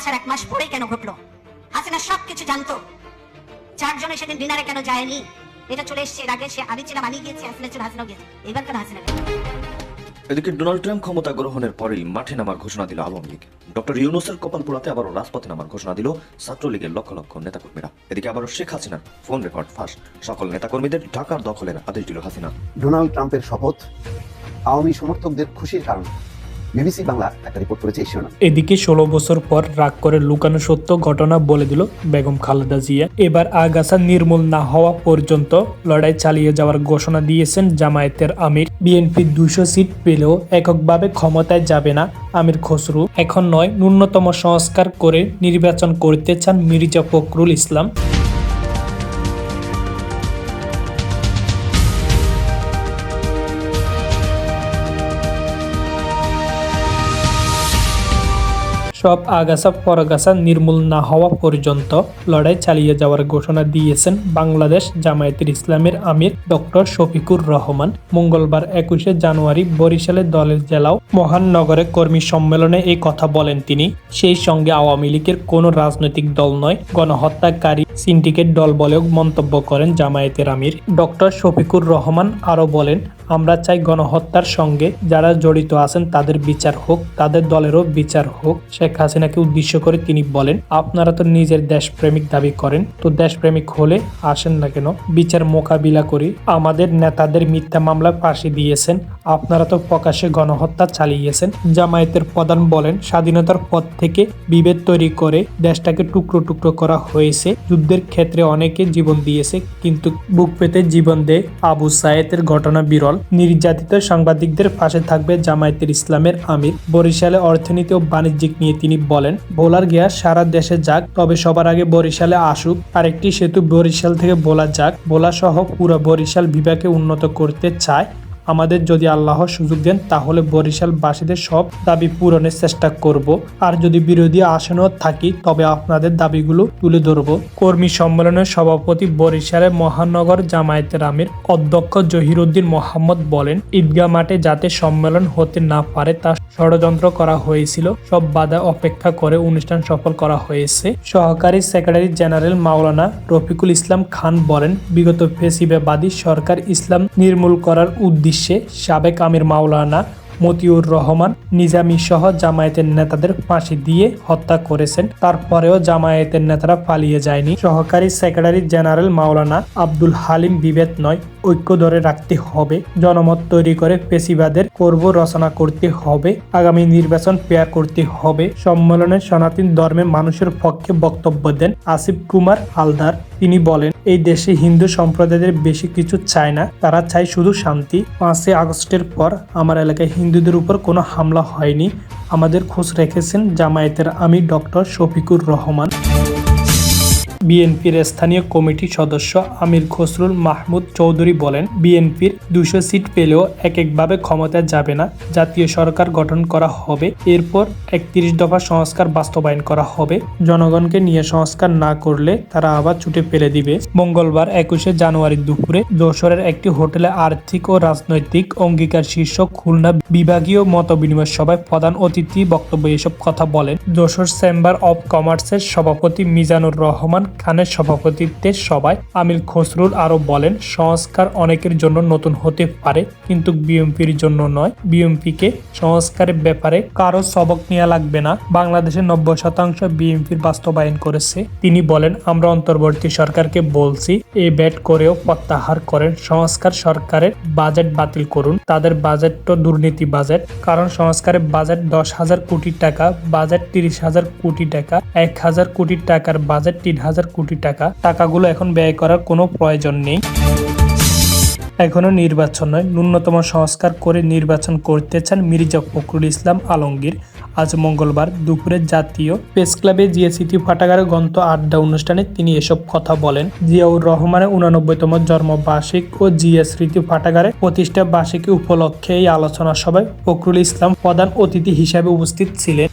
আসার এক মাস পরেই কেন ঘটলো? হাসিনা সব কিছু জানতো। চারজনে সেদিন ডিনারে কেন যায়নি? এটা চলে এসছে এর আগে সে আমি ছিলাম আমি গিয়েছি হাসিনা ছিল হাসিনাও গিয়েছে। এবার কেন হাসিনা এদিকে ডোনাল্ড ট্রাম্প ক্ষমতা গ্রহণের পরেই মাঠে নামার ঘোষণা দিল আওয়ামী লীগ। ডক্টর ইউনুসের কপাল পোড়াতে আবারও রাজপথে নামার ঘোষণা দিল ছাত্রলীগের লক্ষ লক্ষ নেতাকর্মীরা। এদিকে আবারও শেখ হাসিনার ফোন রেকর্ড ফাঁস। সকল নেতাকর্মীদের ঢাকার দখলের আদেশ দিল হাসিনা। ডোনাল্ড ট্রাম্পের শপথ আওয়ামী সমর্থকদের খুশির কারণ। বিবিসি বাংলা একটা রিপোর্ট করেছে এই শিরোনাম। এদিকে ষোলো বছর পর রাগ করে লুকানো সত্য ঘটনা বলে দিল বেগম খালেদা জিয়া। এবার আগাছা নির্মূল না হওয়া পর্যন্ত লড়াই চালিয়ে যাওয়ার ঘোষণা দিয়েছেন জামায়াতের আমির। বিএনপি দুশো সিট পেলেও এককভাবে ক্ষমতায় যাবে না আমির খসরু। এখন নয়, ন্যূনতম সংস্কার করে নির্বাচন করতে চান মির্জা ফখরুল ইসলাম। সব আগাছা পরগাছা নির্মূল না হওয়া পর্যন্ত লড়াই চালিয়ে যাওয়ার ঘোষণা দিয়েছেন বাংলাদেশ জামায়াতের ইসলামের আমির ডক্টর শফিকুর রহমান। মঙ্গলবার একুশে জানুয়ারি বরিশালে দলের জেলাও মহানগরে কর্মী সম্মেলনে এই কথা বলেন তিনি। সেই সঙ্গে আওয়ামী লীগের কোনো রাজনৈতিক দল নয়, গণহত্যাকারী সিন্ডিকেট দল বলেও মন্তব্য করেন জামায়াতের আমির। ডক্টর শফিকুর রহমান আরও বলেন আমরা চাই গণহত্যার সঙ্গে যারা জড়িত আছেন তাদের বিচার হোক, তাদের দলেরও বিচার হোক, শেখ হাসিনাকে উদ্দেশ্য করে তিনি বলেন, আপনারা তো নিজের দেশপ্রেমিক দাবি করেন, তো দেশপ্রেমিক হলে আসেন না কেন? বিচার মোকাবিলা করি। আমাদের নেতাদের মিথ্যা মামলা ফাঁসি দিয়েছেন, আপনারা তো প্রকাশ্যে গণহত্যা চালিয়েছেন। জামায়াতের প্রধান বলেন, স্বাধীনতার পর থেকে বিভেদ তৈরি করে দেশটাকে টুকরো টুকরো করা হয়েছে। যুদ্ধের ক্ষেত্রে অনেকে জীবন দিয়েছে, কিন্তু বুক পেতে জীবন দেয় আবু সায়েতের ঘটনা বিরল। নির্যাতিত সাংবাদিকদের পাশে থাকবে জামায়াতের ইসলামের আমির। বরিশালে অর্থনীতি ও বাণিজ্যিক নিয়ে তিনি বলেন ভোলার গ্যাস সারা দেশে যাক, তবে সবার আগে বরিশালে আসুক। আরেকটি সেতু বরিশাল থেকে ভোলা যাক। ভোলা সহ পুরো বরিশাল বিভাগে উন্নত করতে চায় আমাদের যদি আল্লাহ সুযোগ দেন, তাহলে বরিশালবাসীদের সব দাবি পূরণের চেষ্টা করব। আর যদি বিরোধী আসনও থাকি, তবে আপনাদের দাবিগুলো তুলে ধরব। কর্মী সম্মেলনের সভাপতি বরিশালের মহানগর জামায়াতের আমির অধ্যক্ষ জহিরুদ্দিন মোহাম্মদ বলেন, ঈদগাহ মাঠে যাতে সম্মেলন হতে না পারে, তা ষড়যন্ত্র করা হয়েছিল। সব বাধা অপেক্ষা করে অনুষ্ঠান সফল করা হয়েছে। সহকারী সেক্রেটারি জেনারেল মাওলানা রফিকুল ইসলাম খান বলেন, বিগত ফেসিবাদী সরকার ইসলাম নির্মূল করার উদ্দেশ্যে সাবেক আমির মাওলানা মতিউর রহমান নিজামী সহ জামায়াতের নেতাদের ফাঁসি দিয়ে হত্যা করেছেন। তারপরেও জামায়াতের নেতারা পালিয়ে যায়নি। সহকারী সেক্রেটারি জেনারেল মাওলানা আব্দুল হালিম বিভেদ নয়, ঐক্য ধরে রাখতে হবে। জনমত তৈরি করে পেশিবাদের করব রচনা করতে হবে। আগামী নির্বাচন পেয়ার করতে হবে। সম্মেলনে সনাতন ধর্মের মানুষের পক্ষে বক্তব্য দেন আসিফ কুমার হালদার। তিনি বলেন, এই দেশে হিন্দু সম্প্রদায়ের বেশি কিছু চায় না। তারা চায় শুধু শান্তি। পাঁচই আগস্টের পর আমার এলাকায় হিন্দুদের উপর কোনো হামলা হয়নি। আমাদের খোঁজ রেখেছেন জামায়াতের আমি ডক্টর শফিকুর রহমান। বিএনপির স্থানীয় কমিটির সদস্য আমির খসরুল মাহমুদ চৌধুরী বলেন, বিএনপির দুশো সিট পেলেও এক একভাবে ক্ষমতায় যাবে না। জাতীয় সরকার গঠন করা হবে, এরপর একত্রিশ দফা সংস্কার বাস্তবায়ন করা হবে। জনগণকে নিয়ে সংস্কার না করলে তারা আবার ছুটে ফেলে দিবে। মঙ্গলবার একুশে জানুয়ারি দুপুরে যশোরের একটি হোটেলে আর্থিক ও রাজনৈতিক অঙ্গীকার শীর্ষক খুলনা বিভাগীয় মত বিনিময় সভায় প্রধান অতিথি বক্তব্য এসব কথা বলেন। যশোর চেম্বার অব কমার্সের সভাপতি মিজানুর রহমান খানের সভাপতিত্বের সভায় আমির খসরুল আরও বলেন, সংস্কার অনেকের জন্য নতুন হতে পারে, কিন্তু বিএনপির জন্য নয়। বিএনপিকে সংস্কারের ব্যাপারে কারও সবক নেওয়া লাগবে না। বাংলাদেশের নব্বই শতাংশ বিএনপির বাস্তবায়ন করেছে। তিনি বলেন, আমরা অন্তর্বর্তী সরকারকে বলছি এই ব্যাট করেও প্রত্যাহার করেন। সংস্কার সরকারের বাজেট বাতিল করুন। তাদের বাজেট তো দুর্নীতি বাজেট। কারণ সংস্কারের বাজেট দশ হাজার কোটি টাকা, বাজেট তিরিশ হাজার কোটি টাকা, এক হাজার কোটি টাকার বাজেট তিন হাজার কোটি টাকা, টাকাগুলো এখন ব্যয় করার কোনো প্রয়োজন নেই। এখনও নির্বাচন নয়। ন্যূনতম সংস্কার করে নির্বাচন করতে চান মির্জা ফখরুল ইসলাম আলমগীর। আজ মঙ্গলবার দুপুরে জাতীয় প্রেস ক্লাবে জিয়া ফাটাগারে গন্ত আড্ডা অনুষ্ঠানে তিনি এসব কথা বলেন। জিয়াউর রহমানের উনানব্বইতম জন্মবার্ষিক ও জিয়া স্মৃতি ফাটাগারে প্রতিষ্ঠা বার্ষিকী উপলক্ষে এই আলোচনা সভায় ফখরুল ইসলাম প্রধান অতিথি হিসাবে উপস্থিত ছিলেন।